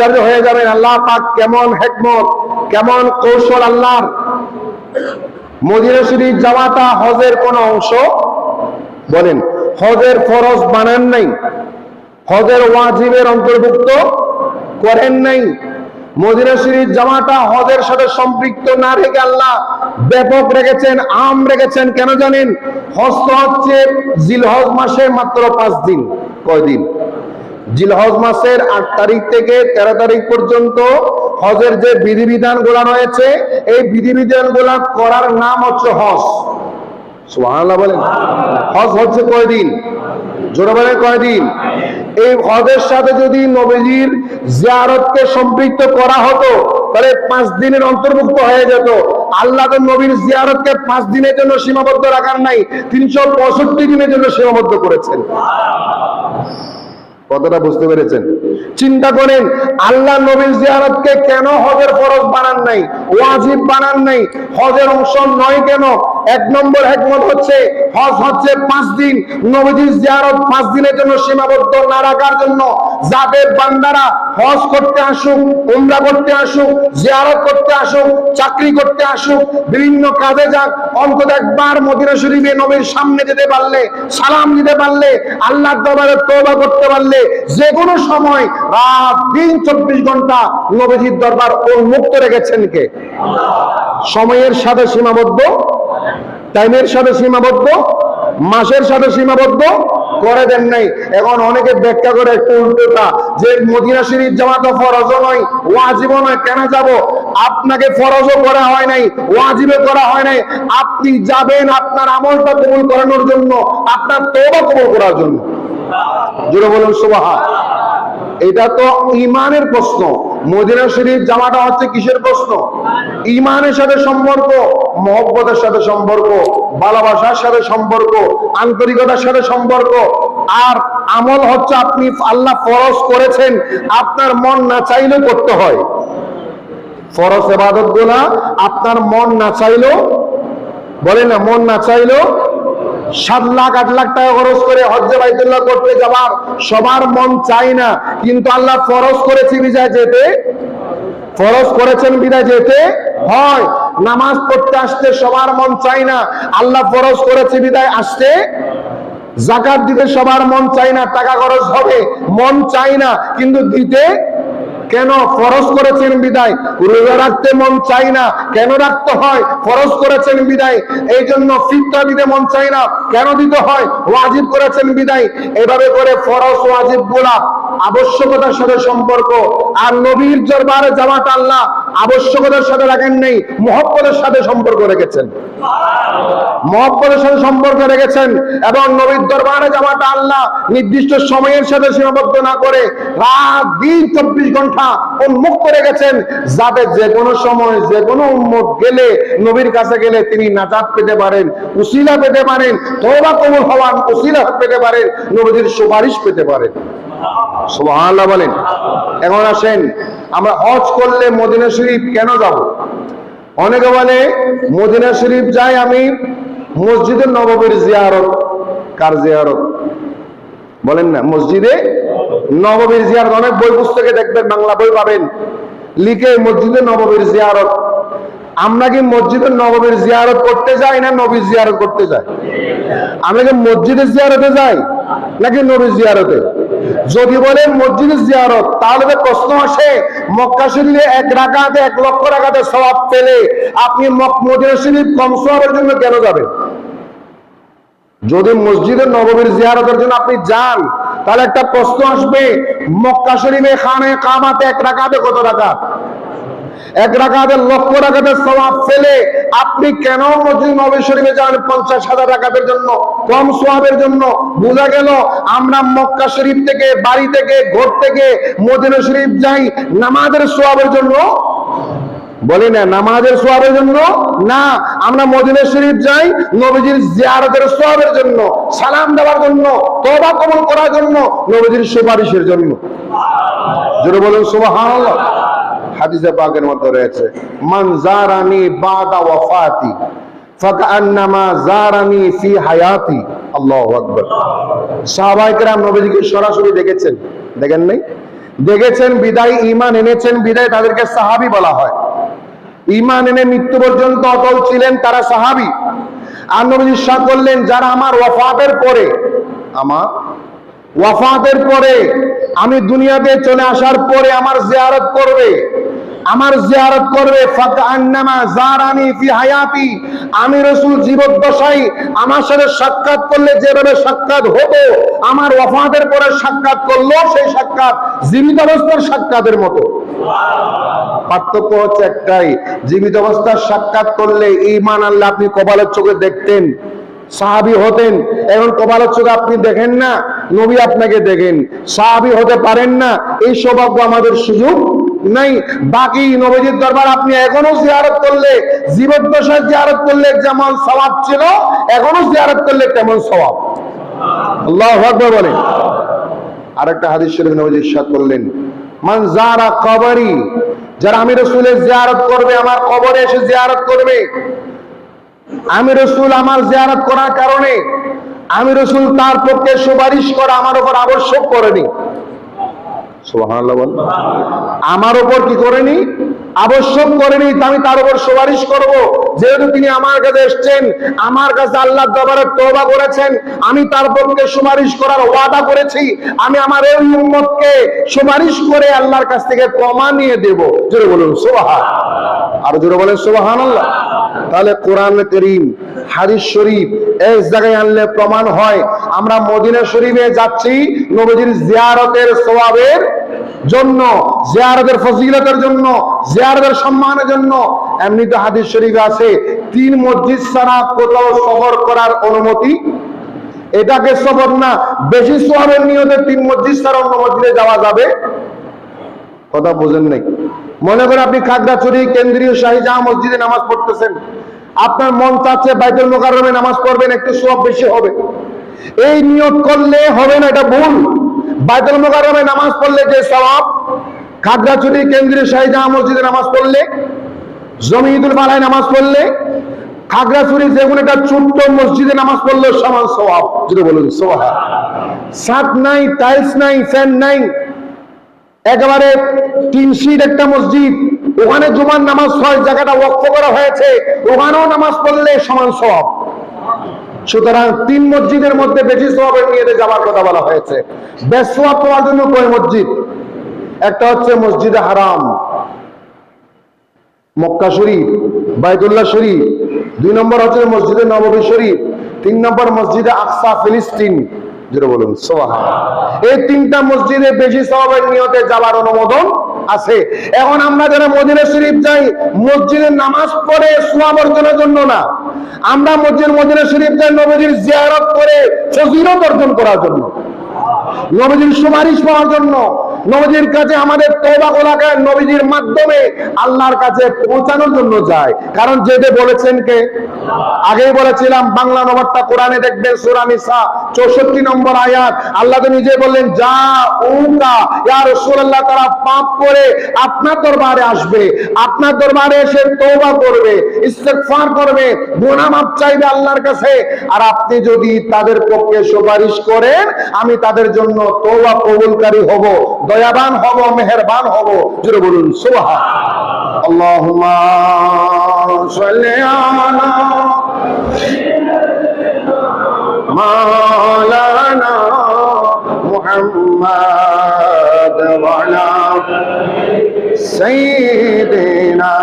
আশ্চর্য হয়ে যাবেন, আল্লাহ পাক কেমন হেকমত, কেমন কৌশল আল্লাহর। মদিনা শরীফ হজের কোন অংশ বলেন, হজের ফরজ বানান নাই, হজের ওয়াজিবের অন্তর্ভুক্ত করেন নাই। মদিনা শরীফ জামাটা হজের সাথে সম্পৃক্ত না রেখে আল্লাহ ব্যাপক রেখেছেন, আম রেখেছেন, কেন জানেন? হজ তো হচ্ছে জিলহজ মাসে মাত্র পাঁচ দিন, কয়দিন? জিলহজ মাসের আট তারিখ থেকে তেরো তারিখ পর্যন্ত হজের যে বিধিবিধানগুলা রয়েছে, এই বিধিবিধানগুলা করার নাম হচ্ছে হজ। হচ্ছে এই হজের সাথে যদি নবীজির জিয়ারতকে সম্পৃক্ত করা হতো, তাহলে পাঁচ দিনের অন্তর্ভুক্ত হয়ে যেত। আল্লাহ তো নবীর জিয়ারতকে পাঁচ দিনের জন্য সীমাবদ্ধ রাখার নাই, তিনশো পঁয়ষট্টি দিনের জন্য সীমাবদ্ধ করেছেন। কতটা বুঝতে পেরেছেন? চিন্তা করেন, আল্লাহ নবীর জিয়ারতকে কেন হজের ফরজ বানান নাই, ওয়াজিব বানান নাই, হজের অংশ নয় কেন? এক নম্বর একমত হচ্ছে, হজ হচ্ছে পাঁচ দিন, নবীজির জিয়ারত পাঁচ দিনের জন্য সীমাবদ্ধ না রাখার জন্য যাদের বান্দারা হজ করতে আসুক, উমরা করতে আসুক, জিয়ারত করতে আসুক, চাকরি করতে আসুক, বিভিন্ন কাজে যাক, অন্তত একবার মদিনা শরীফে নবীর সামনে যেতে পারলে, সালাম দিতে পারলে, আল্লাহর দরবারে তওবা করতে পারলে যে কোনো সময় রাত দিন চব্বিশ ঘণ্টা নবীজির দরবার উন্মুক্ত রেখেছেন কে? সময়ের সাথে সীমাবদ্ধ, টাইমের সাথে সীমাবদ্ধ, মাসের সাথে সীমাবদ্ধ করে দেন নাই। এখন অনেকে ব্যাখ্যা করে একটু উল্টোটা, যে মদিনা শরীফ জামা তো ফরজও নয়, ওয়াজিবও নয়, কেন যাব? আপনাকে ফরজও করা হয় নাই ওয়াজিবে করা হয় নাই। আপনি যাবেন আপনার আমলটা কবুল করানোর জন্য, আপনার তোবা কবুল করার জন্য। জুড়ে বলুন সুবাহা এটা তো ইমানের প্রশ্ন। মদিনা শরীফ জামাটা হচ্ছে কিসের প্রশ্ন? ইমানের সাথে সম্পর্ক, মহব্বতের সাথে সম্পর্ক, ভালোবাসার সাথে সম্পর্ক, আন্তরিকতার সাথে সম্পর্ক। আর আমল হচ্ছে আপনি আল্লাহ ফরজ করেছেন, আপনার মন না চাইলেও করতে হয়। ফরজ এবাদতগুলা আপনার মন না চাইলেও বলে না, মন না চাইলেও সাত লাখ, আট লাখ টাকা খরচ করে হজ্জে বাইতুল্লাহ করতে যাবার সবার মন চাই না। কিন্তু আল্লাহ ফরজ করেছে বিজয় যেতে? ফরজ করেছেন বিদায় যেতে? হয়। নামাজ পড়তে আসতে সবার মন চাই না। আল্লাহ ফরজ করেছে বিদায় আসতে? জাকাত দিতে সবার মন চাই না। টাকা খরচ হবে, মন চাই না। কিন্তু দিতে কেন ফরজ করেছেন বিদায়? রোজা রাখতে মন চাই না। কেন রাখতে হয়? ফরজ করেছেন বিদায়। এই জন্য ফিতরা দিতে মন চাই না। কেন দিতে হয়? ওয়াজিব করেছেন বিদায়। এভাবে করে ফরজ, ওয়াজিবগুলা আবশ্যকতার সাথে সম্পর্ক। আর নবীর দরবারে যাওয়াটা আল্লাহ আবশ্যকতার সাথে রাখেন নেই, মহব্বতের সাথে সম্পর্ক রেখেছেন। মহব্বতের সাথে সম্পর্ক রেখেছেন এবং নবীর দরবারে যাওয়াটা আল্লাহ নির্দিষ্ট সময়ের সাথে সীমাবদ্ধ না করে রাত, দিন, চব্বিশ ঘণ্টা উন্মুক্ত রেখেছেন যাতে যে কোনো সময়, যে কোনো উন্মুখ গেলে, নবীর কাছে গেলে তিনি নাজাত পেতে পারেন, উসিলা পেতে পারেন তোবা কবুল হওয়ার উসিলা পেতে পারেন নবীর সুপারিশ পেতে পারেন। বলেন। এখন আসেন, আমরা হজ করলে মদিনা শরীফ কেন যাব? অনেকে বলে, মদিনা শরীফ যাই আমি মসজিদে নববীর জিয়ারত। কার জিয়ারত? বলেন না, মসজিদে নববীর জিয়ারত। অনেক বই পুস্তকে দেখবেন, বাংলা বই পাবেন। লিখে মসজিদে নববীর জিয়ারত। আমরা কি মসজিদে নববীর জিয়ারত করতে যাই না নবীর জিয়ারত করতে যাই? আমরা কি মসজিদে জিয়ারতে যাই নাকি নবীর জিয়ারতে? যদি বলেন মসজিদে জিয়ারত, তাহলে প্রশ্ন আসে, মক্কা শরীফে এক রাকাতে, এক লক্ষ রাকাতে সওয়াব পেলে আপনি মদিনা শরীফ কম সওয়াবের জন্য কেন যাবেন? যদি মসজিদের নববীর জিয়ারতের জন্য আপনি যান, তাহলে একটা প্রশ্ন আসবে, মক্কা শরীফে খানে কামাতে এক রাকাতে কত টাকা এক রাকাতে লক্ষ রাকাতের সওয়াব ফেলে আপনি কেন মসজিদ নবী শরীফে যান পঞ্চাশ হাজার রাকাতের জন্য? কম সোয়াবের জন্য। বোঝা গেল, আমরা মক্কা শরীফ থেকে, বাড়ি থেকে, ঘর থেকে মদিনা শরীফ যাই, নামাজের সোয়াবের জন্য বলি না, নামাজের সোয়াবের জন্য? না, আমরা মদিনা শরীফ যাই নবীজির জিয়ারতের সোয়াবের জন্য, সালাম দেওয়ার জন্য তবা কবল করার জন্য, নবীজির সুপারিশের জন্য। বলুন, সুবহানাল্লাহ। হাদিসে মধ্যে রয়েছে, মান জারানি বাদা ওয়াফাতি ফাকান্নামা জারানি ফি হায়াতি। আকবার। নবীজিকে সরাসরি দেখেছেন? দেখেন নাই? দেখেছেন, বিদায় ইমান এনেছেন, বিদায় তাদেরকে সাহাবি বলা হয়। ইমান এনে মৃত্যু পর্যন্ত অটল ছিলেন তারা সাহাবি। আর করলেন, যারা আমার ওয়াফাতের পরে, আমার ওয়াফাতের পরে আমি দুনিয়াতে চলে আসার পরে আমার জিয়ারত করবে, আমার জিয়ারত করবে হায়াতি, আমি রাসূল জীবদ্দশায় আমার সাথে সাক্ষাৎ করলে যেভাবে সাক্ষাৎ হতো, আমার ওয়াফাতের পরে সাক্ষাৎ করল সেই সাক্ষাৎ জীবিত অবস্থার সাক্ষাতের মতো। পার্থক্য হচ্ছে একটাই, জীবিত অবস্থার সাক্ষাৎ করলে ইমান আল্লাহ আপনি কপালের চোখে দেখতেন, সাহাবি হতেন, এখন কপালের চোখে আপনি দেখেন না, নবী আপনাকে দেখেন, সাহাবি হতে পারেন না, এই সৌভাগ্য আমাদের সুযোগ নাই। বাকি নবীজির দরবার আপনি এখনও জিয়ারত করলে জীবদ্দশায় জিয়ারত করলে যেমন সওয়াব ছিল, এখনও জিয়ারত করলে তেমন সওয়াব। আল্লাহ বলেন। আরেকটা হাদিস শরীফ নবীজি করলেন। মান যারা কবরি, যারা আমি রসুলের জিয়ারত করবে, আমার কবরে এসে জিয়ারত করবে। আমি রসুল আমার জিয়ারত করার কারণে, আমি রসুল তার পক্ষে সুপারিশ করা আমার উপর আবশ্যক করেনি। আমার উপর কি করেনি? আবশ্যক করেনি আমি তার উপর সুপারিশ করব। যেহেতু তিনি আমার কাছে এসেছেন, আমার কাছে আল্লাহ দরবারে তওবা করেছেন, আমি তার পক্ষে সুপারিশ করার ওয়াদা করেছি। আমি আমার এই উম্মতকে সুপারিশ করে আল্লাহর কাছ থেকে ক্ষমা নিয়ে দেব। জোরে বলুন, সুবহান। আর জোরে বলেন, সুবহানাল্লাহ। তাহলে কোরআন করিম, হাদিস শরীফ এই জায়গায় আনলে প্রমাণ হয়। আমরা মদিনা শরীফে যাচ্ছি, নবীজির জিয়ারতের সওয়াবের জন্য, জিয়ারতের ফজিলতের জন্য, জিয়ারতের সম্মানের জন্য। এমনিতে হাদিস শরীফে আছে, তিন মসজিদ ছাড়া কোথাও সফর করার অনুমতি, এটাকে সফর না, বেশি সোয়াবের নিয়তে তিন মসজিদ ছাড়া অন্য মসজিদে যাওয়া যাবে? কথা বোঝেন নাই। মনে করেন আপনি খাগড়াছড়ি, কেন্দ্রীয় শাহীজাহা মসজিদে নামাজ পড়তেছেন। আপনার মন চাচ্ছে বাইতুল মোকাররমে নামাজ পড়বেন, একটু সব বেশি হবে। এই নিয়ত করলে হবে না, এটা ভুল। বাইতুল মোকাররমে নামাজ পড়লে যে সওয়াব, খাগড়াছড়ি, কেন্দ্রীয় শাহীজাহা মসজিদে নামাজ পড়লে জমিদুল মালায় নামাজ পড়লে একটা মসজিদে নামাজ পড়লে সমান যেটা নাই, টাইলস একেবারে একটা মসজিদ, ওখানে জুমার নামাজ হয় জায়গাটা ওয়াক্ফ করা হয়েছে, ওখানেও নামাজ পড়লে সমান সব সুতরাং তিন মসজিদের মধ্যে বেশি সবের নিয়ে যাওয়ার কথা বলা হয়েছে। বেশ সওয়াব পাওয়ার জন্য কয় মসজিদ? একটা হচ্ছে মসজিদে হারাম, মক্কা শরীফ, বাইতুল্লাহ শরীফ। দুই নম্বর হচ্ছে মসজিদে নববী শরীফ, তিন নম্বর মসজিদে আকসা, ফিলিস্তিন। যেটা বলুন সোহা এই তিনটা মসজিদে বেশি সবাবের নিয়তে যাওয়ার অনুমোদন আছে। এখন আমরা যারা মদিনা শরীফ যাই মসজিদের নামাজ পড়ে, সোয়াব অর্জনের জন্য না। আমরা মসজিদ মদিনা শরীফ যাই নবীজির জিয়ারত করে, ফজিলত অর্জন করার জন্য। নবীজির সুপারিশ পাওয়ার জন্য। নবীজির কাছে আমাদের তওবা গোলাকে নবীজির মাধ্যমে আল্লাহর কাছে পৌঁছানোর জন্য যায়। কারণ যেতে বলেছেন কে? আগেই বলেছিলাম, বাংলা নবাবটা কোরআনে দেখবেন, সূরা নিসা 64 নম্বর আয়াত। আল্লাহ তো নিজে বললেন, যা উকা, ইয়া তারা পাপ করে আপনার দরবারে আসবে। আপনার দরবারে এসে তওবা করবে, ইস্তেগফার করবে, গুনাহ মাফ চাইবে আল্লাহর কাছে। আর আপনি যদি তাদের পক্ষে সুপারিশ করেন, আমি তাদের জন্য তওবা কবুলকারী হব। দয়াবান হব মেহরবান হব। জুড়ে বলুন সোহা আল্লাহুম্মা সাল্লি আলা মাওলানা মুহাম্মদ ওয়া সাইয়্যিদিনা